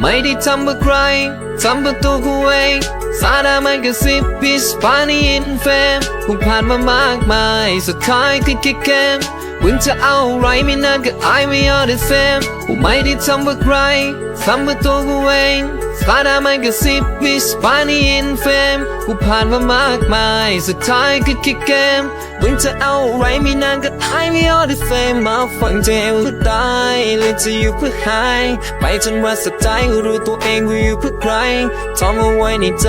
ไม่ได้ทำเพื่อใคร ทำเพื่อตัวกูเองสาดามันก็สิบปีสปานีอินเฟมกูผ่านมามากมาย สุดท้ายคือแค่เกมมึงจะเอาอะไรไม่นานก็ I we are the same ผมไม่ได้ทำเพื่อใครทำเพื่อตัวกูเอง สาดามันก็สิบปีสปานีอินเฟมกูผ่านมามากมาย สุดท้ายคือแค่เกมมึงจะเอาอะไรไม่นานก็ I we are the same มาฟังเจลก็ตายเลยจะอยู่เพื่อหาย ไปจนว่าสุดท้ายกูรู้ตัวเองกูอยู่เพื่อใครท่องเอาไว้ในใจ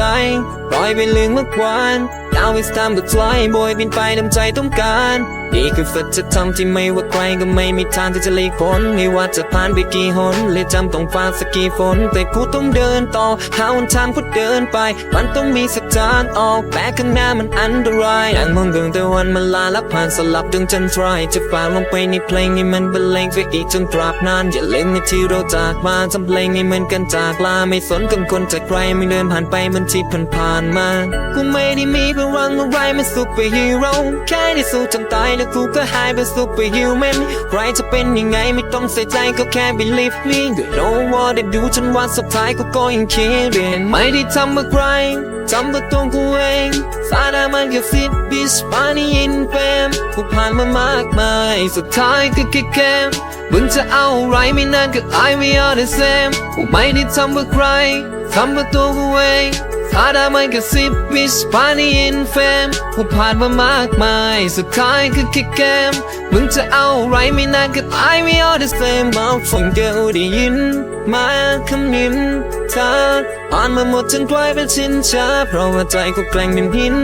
ปล่อยไปลืมเมื่อวาน Now it's time to fly บอยบินไปน้ำใจต้องการ นี่คือสัจธรรมที่ไม่ว่าใครก็ไม่มีทางที่จะหลีกพ้นไม่ว่าจะผ่านไปกี่หนเลยจำต้องฟาสักกี่ฝน แต่กูต้องเดินต่อหาหนทางเพื่อเดินไป มันต้องมีสักทางออกแต่ข้างหน้ามันอันตรายนั่งมองเกินแต่วันมันลาลับผ่านสลับดึงจน try จะฝ่าลงไปในเพลงให้มันบรรเลงไปอีกจนตราบนานอย่าเล่นในที่เราจากมาทำเพลงให้เหมือนกันจากลาไม่สนกับคนจากใครไม่เดินผ่านไปเหมันที่ผ่านผ่านมากูไม่ได้มีพลังอะไรเป็นซูเปอร์ฮีโร่แค่ได้สู้จนตายแล้วกูก็หายเป็นซูเปอร์ฮิวแมนใครจะเป็นยังไงไม่ต้องใส่ใจก็แค่ believe me you know what I do จนวันสุดท้ายกูก็ยังคิดเรียนไม่ได้ทำเพื่อใครทำเพื่อตัวกูเองสาดามันแค่สิบปีสปานี่อินเฟมกูผ่านมามากมายสุดท้ายคือแค่เกมมึงจะเอาอะไรไม่นานก็ I we are the same กูไม่ได้ทำเพื่อใครทำเพื่อตัวกูเอง ถ้าได้มันก็สิบวิสปานีอินเฟมกูผ่านมามากมาย สุดท้ายคือแค่เกม มึงจะเอาอะไรไม่นานก็ I we are the same มาฟังเดียวได้ยิน มาคำนินเธออ่านมาหมดจนกลายเป็นชินชาเพราะว่าใจกูแกล้งเป็นหิน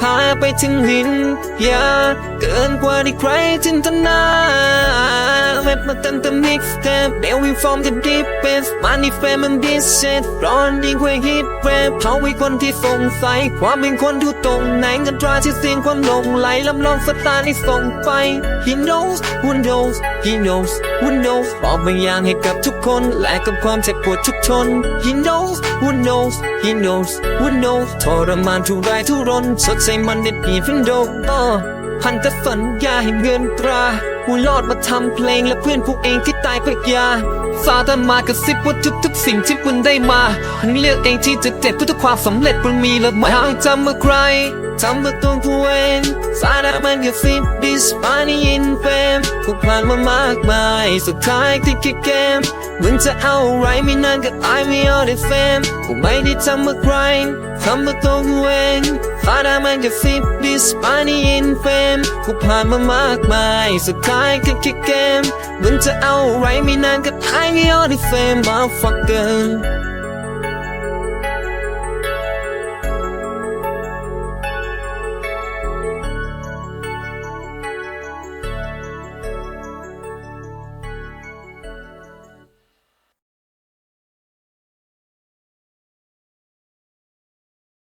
พาไปถึงหิน อย่าเกิน ที่ใครจินตนาเว็บมาเต็มเต็มมิกซ์เทปเดี๋ยววิฟอร์มจะดีเบสมันนี่เฟมันดิสเซตร้อนยิ่งกว่าฮิตเรปเขาไว้คนที่สงสัย ความเป็นคนดูตรงไหนกันตราที่เสียงความหลงไหลลำลองสตาร์ที่ส่งไป He knows who knows He knows who knows บอกบางอย่างให้กับทุกคนและกับความเจ็บปวดทุกชน He knows who knows He knows who knows ทรมานทุรายทุรนสดใสมันเด็ดเดียฟินโดอ พันธสัญญาให้เงินตรากูรอดมาทำเพลงและเพื่อนพวกเองที่ตายเพื่อยาซาตานมากระซิบว่าทุกๆสิ่งที่คุณได้มามึงเลือกเองที่จะเจ็บเพื่อทุกความสำเร็จมันมีและไม่เอาจำเมื่อใครทำเมื่อตัวผู้เองซาตานมันก็สิบดิสปานีอินเฟม กูผ่านมามากมาย สุดท้ายที่แค่เกมมึงจะเอาอะไรไม่นานก็ I we are the same กูไม่ได้ทำเพื่อใครทำเพื่อตัวกูเองสาดามันก็สิบดิสปานี่อินเฟมกูผ่านมามากมาย สุดท้ายคือแค่เกมมึงจะเอาอะไรไม่นานก็ I we are the same motherfucker